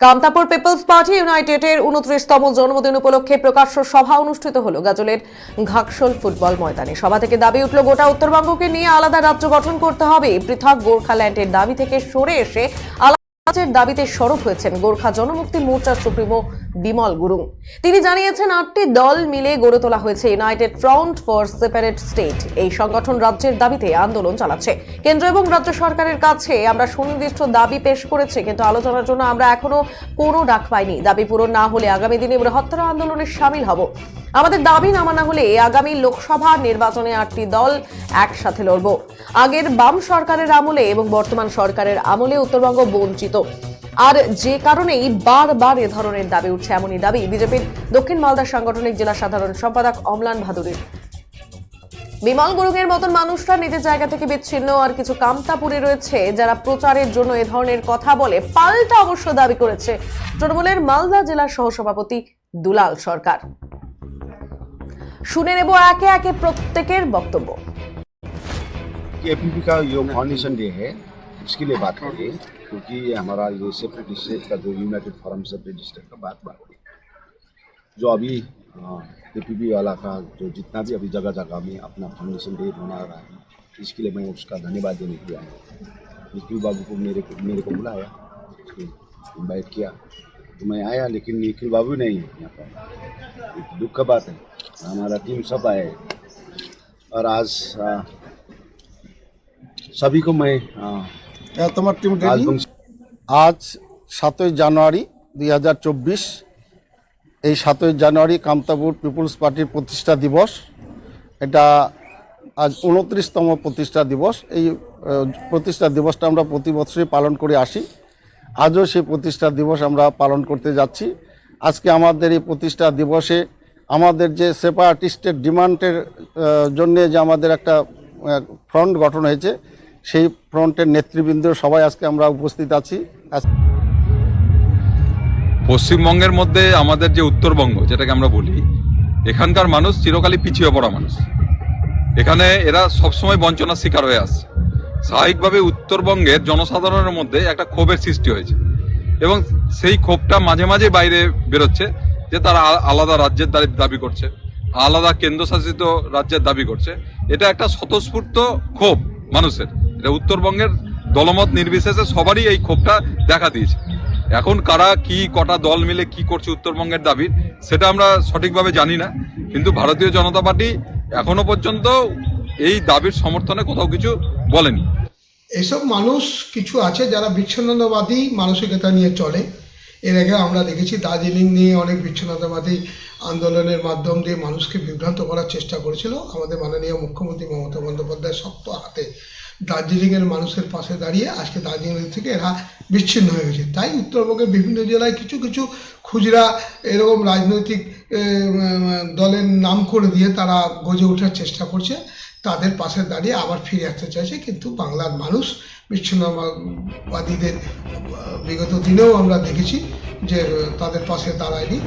Kamtapur people's party ইউনাইটেডের উনত্রিশতম জন্মদিন উপলক্ষে প্রকাশ্য সভা অনুষ্ঠিত হল গাজলের ঘাকসোল ফুটবল ময়দানে। সভা থেকে দাবি উঠল, গোটা উত্তরবঙ্গকে নিয়ে আলাদা রাজ্য গঠন করতে হবে। পৃথক গোর্খাল্যান্ডের দাবি থেকে সরে এসে আলাদা রাজ্যের দাবিতে সরব হয়েছেন গোর্খা জনমুক্তি মোর্চার সুপ্রিমো বিমল গুরুং। তিনি জানিয়েছেন, আটটি দল মিলে গড়ে তোলা হয়েছে United Front for Separate State. এই সংগঠন রাজ্যের দাবিতে আন্দোলন চালাচ্ছে। কেন্দ্র এবং রাজ্য সরকারের কাছে আমরা সুনির্দিষ্ট দাবি পেশ করেছি, কিন্তু আলোচনার জন্য আমরা এখনও কোনো ডাক পাইনি। দাবি পূরণ না হলে আগামী দিনে বৃহত্তর আন্দোলনে সামিল হব। আমাদের দাবি নামা না হলে আগামী লোকসভা নির্বাচনে আটটি দল একসাথে লড়ব। আগের বাম সরকারের আমলে এবং বর্তমান সরকারের আমলে উত্তরবঙ্গ বঞ্চিত। আর যে কারণেই বারবার এ ধরনের দাবি উঠছে এমনই দাবি বিজেপির দক্ষিণ মালদা সাংগঠনিক জেলা সাধারণ সম্পাদক অমলান ভাদুরীর বিমল গুরুংয়ের মতন মানুষরা নিজের জায়গা থেকে বিচ্ছিন্ন আর কিছু কামতাপুরে রয়েছে যারা প্রচারের জন্য এ ধরনের কথা বলে পাল্টা অবশ্য দাবি করেছে তৃণমূলের মালদা জেলার সহসভাপতি দুলাল সরকার শুনে নেব একে একে প্রত্যেকের বক্তব্য एपीपी का जो फाउंडेशन डे है उसके लिए बात करिए क्योंकि ये हमारा ये सेपरेट स्टेट का जो यूनाइटेड फॉरम सेपरेट स्टेट का बात बात जो अभी एपीपी वाला का जो जितना भी अभी जगह जगह में अपना फाउंडेशन डे मना रहा है इसके लिए मैं उसका धन्यवाद देने के लिए आया निखिल बाबू को मेरे को मेरे को बुलाया इन्वाइट किया। तो मैं आया लेकिन निखिल बाबू नहीं है यहाँ पर। एक दुख का बात है हमारा टीम सब आए। और आज आ, सभी को मैं आ, তোমার টিম আজ সাতই জানুয়ারি দুই হাজার চব্বিশ। এই সাতই জানুয়ারি কামতাপুর পিপুলস পার্টির প্রতিষ্ঠা দিবস। এটা আজ উনত্রিশতম প্রতিষ্ঠা দিবস। এই প্রতিষ্ঠা দিবসটা আমরা প্রতি বছরই পালন করে আসি। আজও সেই প্রতিষ্ঠা দিবস আমরা পালন করতে যাচ্ছি। আজকে আমাদের এই প্রতিষ্ঠা দিবসে আমাদের যে সেপা আর্টিস্টের ডিমান্ডের জন্যে যে আমাদের একটা ফ্রন্ট গঠন হয়েছে সেই ফ্রন্টের নেতৃবৃন্দ সবাই আজকে আমরা উপস্থিত আছি। পশ্চিমবঙ্গের মধ্যে আমাদের যে উত্তরবঙ্গ, যেটাকে আমরা বলি, এখানকার মানুষ চিরকালই পিছিয়ে পড়া মানুষ। এখানে এরা সবসময় বঞ্চনার শিকার হয়ে আসছে। স্বাভাবিকভাবে উত্তরবঙ্গের জনসাধারণের মধ্যে একটা ক্ষোভের সৃষ্টি হয়েছে এবং সেই ক্ষোভটা মাঝে মাঝে বাইরে বেরোচ্ছে যে তারা আলাদা রাজ্যের দাবি করছে, আলাদা কেন্দ্রশাসিত রাজ্যের দাবি করছে। এটা একটা স্বতঃস্ফূর্ত ক্ষোভ মানুষের। এটা উত্তরবঙ্গের দলমত নির্বিশেষে সবারই এই ক্ষোভটা দেখা দিয়েছে। এখন কারা কি, কটা দল মিলে কি করছে উত্তরবঙ্গের দাবির সেটা আমরা সঠিকভাবে জানি না। কিন্তু ভারতীয় জনতা পার্টি এখনও পর্যন্ত এই দাবির সমর্থনে কোথাও কিছু বলেনি। এসব মানুষ কিছু আছে যারা বিচ্ছিন্নতাবাদী মানসিকতা নিয়ে চলে। এর আগে আমরা দেখেছি দার্জিলিং নিয়ে অনেক বিচ্ছিন্নতাবাদী আন্দোলনের মাধ্যম দিয়ে মানুষকে বিভ্রান্ত করার চেষ্টা করেছিল। আমাদের মাননীয় মুখ্যমন্ত্রী মমতা বন্দ্যোপাধ্যায় শক্ত হাতে দার্জিলিংয়ের মানুষের পাশে দাঁড়িয়ে আজকে দার্জিলিং থেকে এরা বিচ্ছিন্ন হয়ে গেছে। তাই উত্তরবঙ্গের বিভিন্ন জেলায় কিছু কিছু খুচরা এরকম রাজনৈতিক দলের নাম করে দিয়ে তারা গজে ওঠার চেষ্টা করছে। তাদের পাশে দাঁড়িয়ে আবার ফিরে আসতে চাইছে, কিন্তু বাংলার মানুষ বিচ্ছিন্নবাদীদের বিগত দিনেও আমরা দেখেছি যে তাদের পাশে দাঁড়ায়নি।